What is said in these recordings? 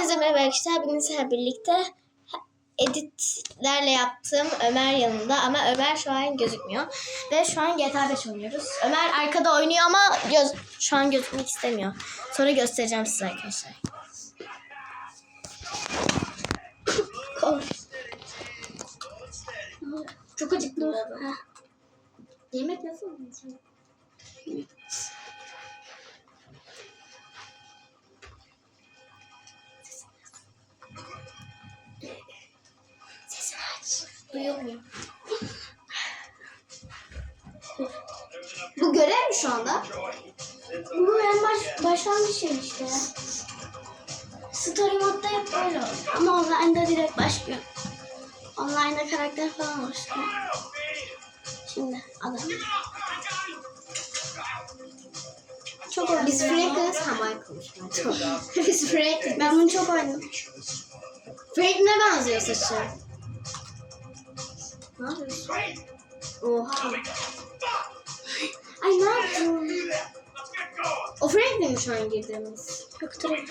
Hepinize merhaba arkadaşlar. Bugün birlikte editlerle yaptığım Ömer yanında ama Ömer şu an gözükmüyor. Ve şu an GTA 5 oynuyoruz. Ömer arkada oynuyor ama göz, şu an gözükmek istemiyor. Sonra göstereceğim size arkadaşlar. Çok acıktım. Yemek nasıl olmuş? Muyum? Bu görev mi şu anda? Bu en baş, başlangıç şey işte. Story modda hep böyle olur. Ama online'da direkt başlıyor. Online'da karakter falan oluşturuyor. Şimdi adam. Çok oynadım. Biz Franklin'iz. Ha Michael'mış. Biz Franklin. Ben bunu çok oynadım. Franklin'e benziyor saçı. Ne yapıyorsun? Oha. Ay ne yaptın? O mi şu an girdiğimiz? Yok tabii.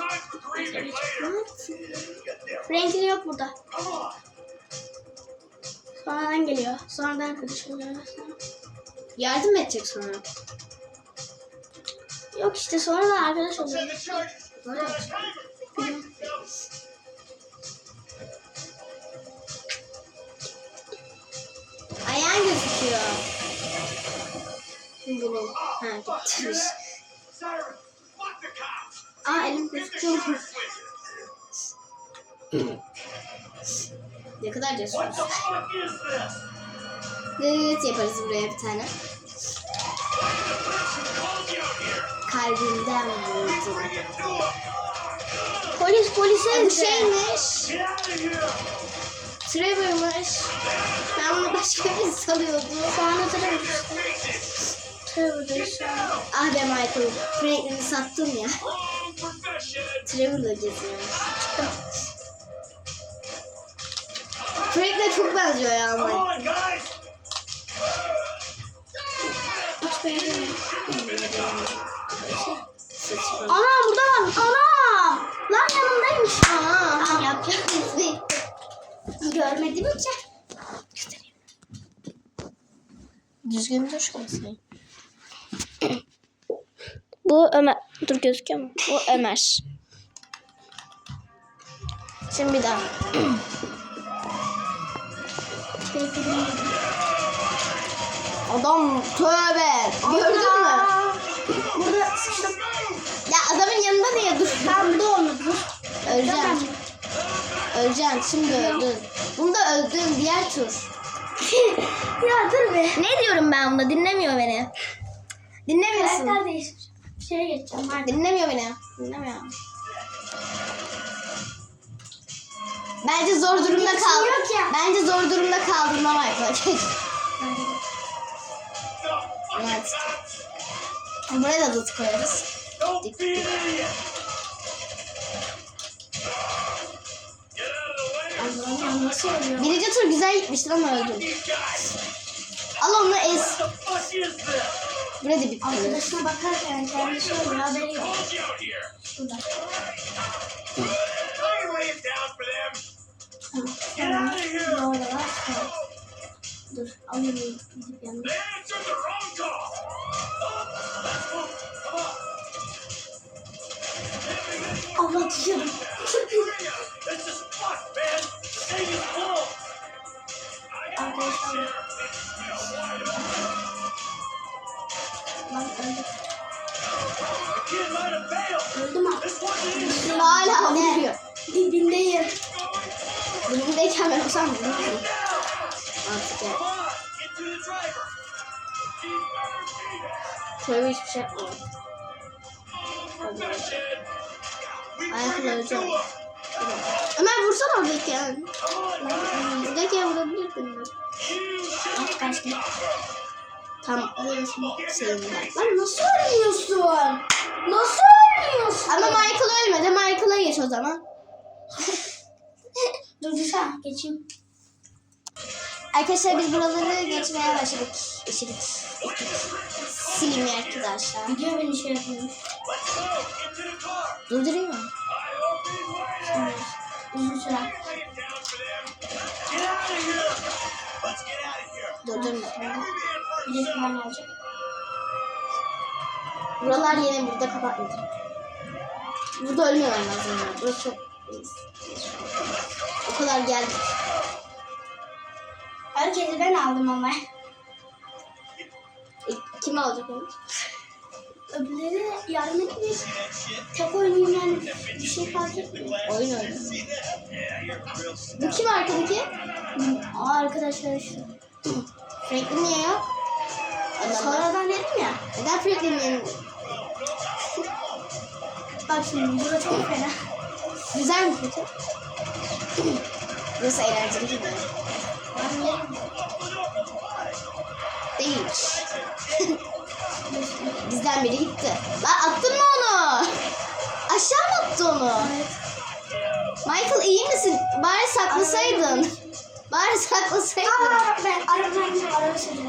Franklin yok burada. Sonradan geliyor. Sonradan arkadaş oluyor. Yardım edecek sonra? Yok işte sonradan arkadaş oluyor. Böyle Bunun. Ha gitmiş. Aa elim gözüküyor. ne kadar cesuruz. Evet yaparız buraya bir tane. Kalbimden vurdum. Polis polise Bu şeymiş. Trevor'mış. Ben bunu başka bir sanıyordum. Sonra Trevor Trevor'da işte. Ah be Michael. Franklin'i sattın ya. Trevor'la geziyor. Franklin'e çok benziyor ya ama. Hiç beğenmedim. Ana burada var. Ana! Lan yanındaymış. Aa, Tamam yapacak bir Görmedim göstereyim. Düzgün dur şurası. Bu Ömer. Dur gözüküyor mu? Bu Ömer. Şimdi bir daha. Adam tövbe. Gördün mü? Burada sıçtım. Ya adamın yanında niye dur? Ben burada olmadı. Öleceksin. Öleceksin. Şimdi öldün. Bunda öldün diğer tur. ya dur be. Ne diyorum ben bunda? Dinlemiyor beni. Dinlemiyorsun. Karakter değişmiş. Şeye geçeceğim. Hadi. Dinlemiyor beni. Dinlemiyor. Bence zor durumda kal. Bence zor durumda kaldırmam arkadaşlar. evet. Buraya da dut koyarız. Nasıl oluyor? Birinci tur güzel gitmiştir ama öldüm. Al onu ez. Burada bitti. Arkadaşına bakarken kendisi oluyor haberi yok. Şurada. Tamam. Doğru var. Dur. Alayım. Gidip yanına. Allah düşüyorum. Arkadaşlar. Hala vuruyor. Dibindeyim. Dibindeyken ben olsam vururum. Artık ya. Şöyle hiçbir şey yapmıyor. Ayakla öleceğim. Ömer vursana oradayken. Buradayken vurabilirdin mi? At kaçtı. Tam öylesine şeyim ben. Lan nasıl ölmüyorsun? Nasıl ölmüyorsun? Ama Michael ölmedi. Michael'a geç o zaman. Dur sen geçeyim. Arkadaşlar biz buraları geçmeye başladık. Geçirdik. Sileyim arkadaşlar. Video beni şey yapıyormuş. Durdurayım mı? Şimdi sıra. Durdurma. Bir de falan olacak. Buralar yeni burada kapatmayacağım. Burada ölmüyorlar lazım. Burası çok O kadar geldik. Herkesi ben aldım ama. E, kim alacak onu? Öbürleri yardım etmiyor. Tek oynayayım yani bir şey fark etmiyor. Oyun oynuyor. Bu kim arkadaki? O arkadaşlar işte. Franklin niye yok? Sonradan dedim ya. Neden Franklin'in yanında? Bak şimdi burada çok fena. Güzel mi peki? Burası eğlenceli. Ben yerim. Değilmiş. Bizden biri gitti. Lan attın mı onu? Aşağı mı attı onu? Evet. Michael iyi misin? Bari saklasaydın. Bari saklasaydın. Aa ben arabadan gidip araba şimdi.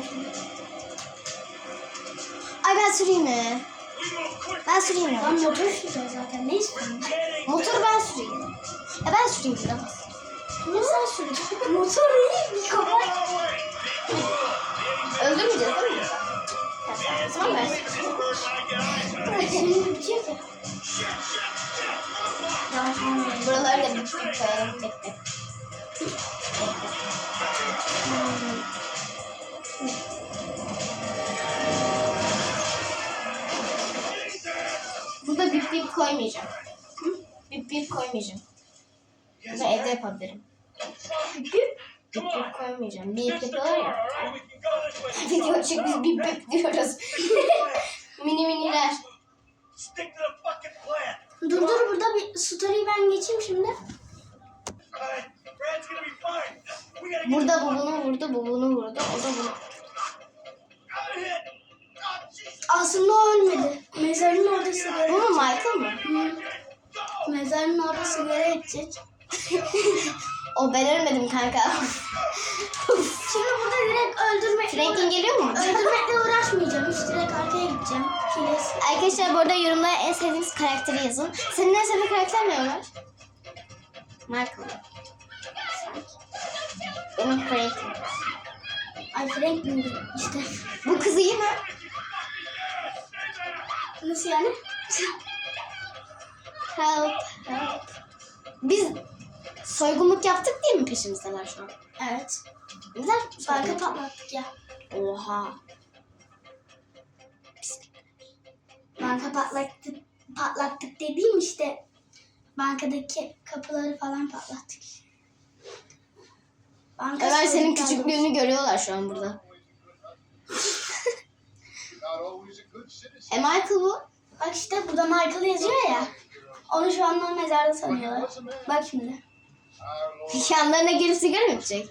Ay ben süreyim mi? Ben süreyim mi? Ben motor süreceğim zaten. Ne istiyorsun? Motoru ben süreyim. Ya ben süreyim biraz. Ne sen süreceksin? Motor iyi bir kapat. Öldürmeyeceğiz değil mi? Ya, O ben. Yavaş yavaş. Buraları da bir tek tek. Koymayacağım. Hı? Bip bip koymayacağım. Bunu evde yapabilirim. Bip bip. Bip bip koymayacağım. Bip yapıyorlar ya. Video çık biz bip bip diyoruz. Mini miniler. Dur dur burada bir story'i ben geçeyim şimdi. Burada bu bunu vurdu, bu bunu vurdu. O da bunu. Aslında o ölmedi. Mezarın orada sigara Bu mu Michael mı? Hı. Mezarın orada sigara içecek. O ben ölmedim kanka. Şimdi burada direkt öldürmek Franklin geliyor mu? Öldürmekle uğraşmayacağım. Hiç direkt arkaya gideceğim. Kiles. Arkadaşlar bu arada yorumlara en sevdiğiniz karakteri yazın. Senin en sevdiğin karakter ne Ömer? Michael. Benim Franklin. Ay Franklin işte. Bu kız iyi mi? Nasıl yani? Help, help. Biz soygunluk yaptık değil mi peşimizdeler şu an? Evet. Neden? Banka patlattık ya. Oha. Banka patlattık, patlattık dediğim işte bankadaki kapıları falan patlattık. Banka Ömer senin küçüklüğünü görüyorlar şu an burada. E Michael bu. Bak işte burada Michael yazıyor ya. Onu şu anda mezarda sanıyorlar. Bak şimdi. Yanlarına girip sigara mı içecek?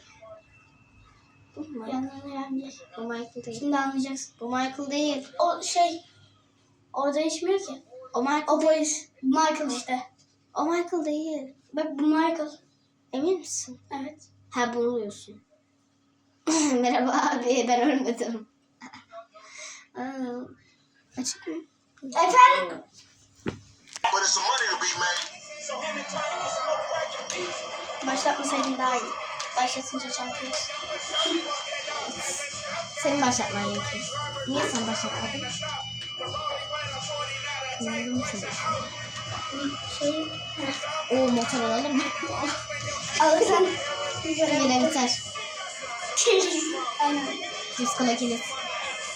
Bu? Yanlarına gelmeyecek. Bu Michael değil. Şimdi anlayacaksın. Bu Michael değil. O şey orada içmiyor ki. O Michael O polis. Michael işte. O Michael değil. Bak bu Michael. Emin misin? Evet. Ha bunu diyorsun. Merhaba abi ben ölmedim. Aa, açık mı? Efendim? Başlatmasaydın daha iyi. Başlatınca çarpıyoruz. Senin başlatman gerekiyor. Niye sen başlatmadın? Anladım seni. Şey, Oo motor alalım mı? alırsan Yine biter. Aynen. Diskola kilit.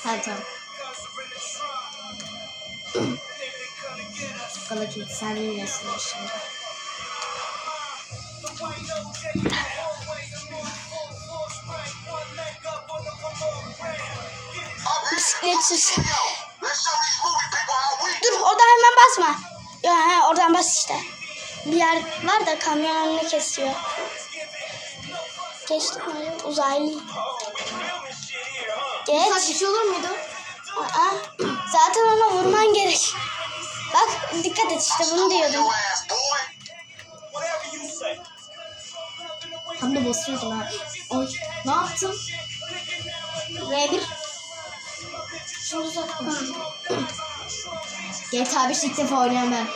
Hadi tamam. Show these movie people how we Dur oradan hemen basma. Ya he, oradan bas işte. Bir yer var da kamyon önünü kesiyor. Geçtik mi? Uzaylı. Ufak bir Geç. şey olur muydu? Aa, zaten ona vurman gerek. Bak dikkat et işte bunu diyordum. Tam da basıyordum ha. Oy. Ne yaptın? R1. Şimdi uzatma. GTA 5 ilk defa oynuyorum ben.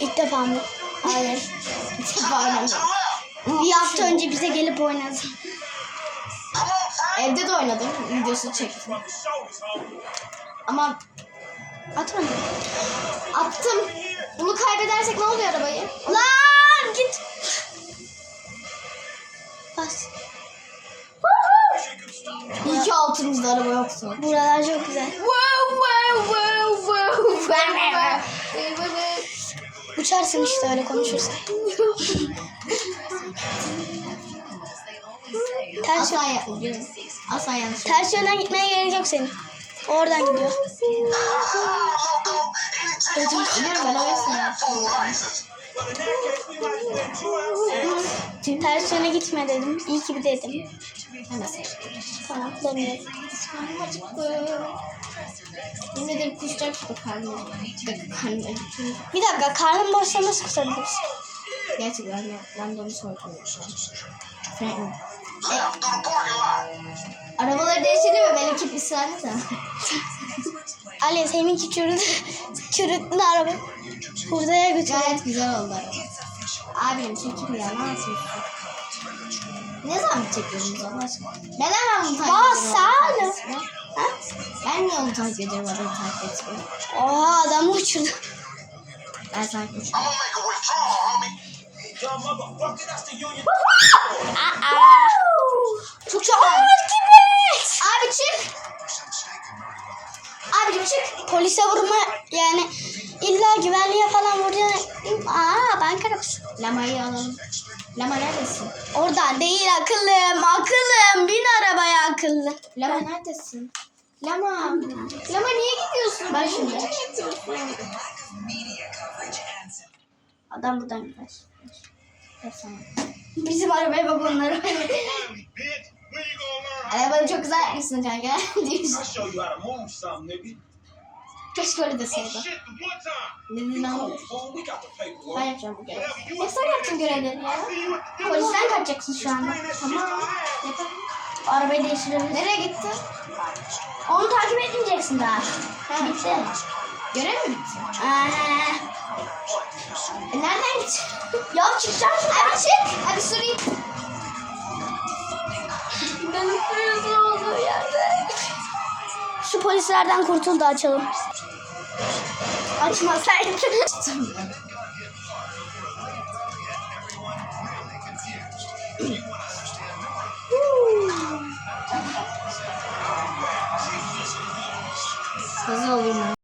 İlk defa mı? Hayır. İlk defa left. Bir hafta önce bize gelip oynadı. Evde de oynadım. Videosu çektim. Ama Atmadı. attım. Bunu kaybedersek ne oluyor arabayı? Lan git. Bas. İyi ki altımızda araba yoktu. Buralar çok güzel. Wow wow wow wow wow. Uçarsın işte öyle konuşursan. Ters, yapmıyorum. Asla yanlış. ters yönden gitmeye gerek yok senin. Oradan gidiyor. Ben ourselves. Ters yöne gitme dedim. İyi ki bir dedim. Tamam acıktı. Yemin ederim kusacak şu karnım. Bir dakika karnım boşsa nasıl kusabilirsin? Gerçekten ben, de onu sordum şu an. Arabaları değiştirelim mi? Benimki bir saniye de. Ali seninki çürüdü. Çürüttün araba. Hurdaya götür. Gayet güzel oldu araba. Abim çekil ya ne yapıyorsun? Ne zaman çekiyorsunuz Allah aşkına? Neden ben bunu takip Bas, ediyorum? sağ? Ha? Ben niye onu takip ediyorum adamı takip etmiyorum? Oha adamı uçurdu. Ben takip ediyorum. I'm Çok çok Abi çık. Abicim çık. Polise vurma yani illa güvenliğe falan vuracaksın. Aa banka arabası. Lama'yı alalım. Lama neredesin? Oradan değil akıllım akıllım. Bin arabaya akıllı. Lama neredesin? Lama. Lama niye gidiyorsun? Ben şimdi. Adam buradan gider. Bizim arabaya bak onları. Arabanı çok güzel yapmışsın kanka. Keşke öyle time. Ne dedin paperwork. Ben yapacağım bu görevi. Hep sen yapacaksın görevleri ya. Polisten kaçacaksın şu anda. Tamam. Yapalım. Arabayı değiştirelim. Nereye gitti? Onu takip etmeyeceksin daha. Ha. Bitti. Görev mi bitti? Aa, E, nereden gitti? ya çıkacağım. Abi polislerden kurtul da açalım. Açmasaydın.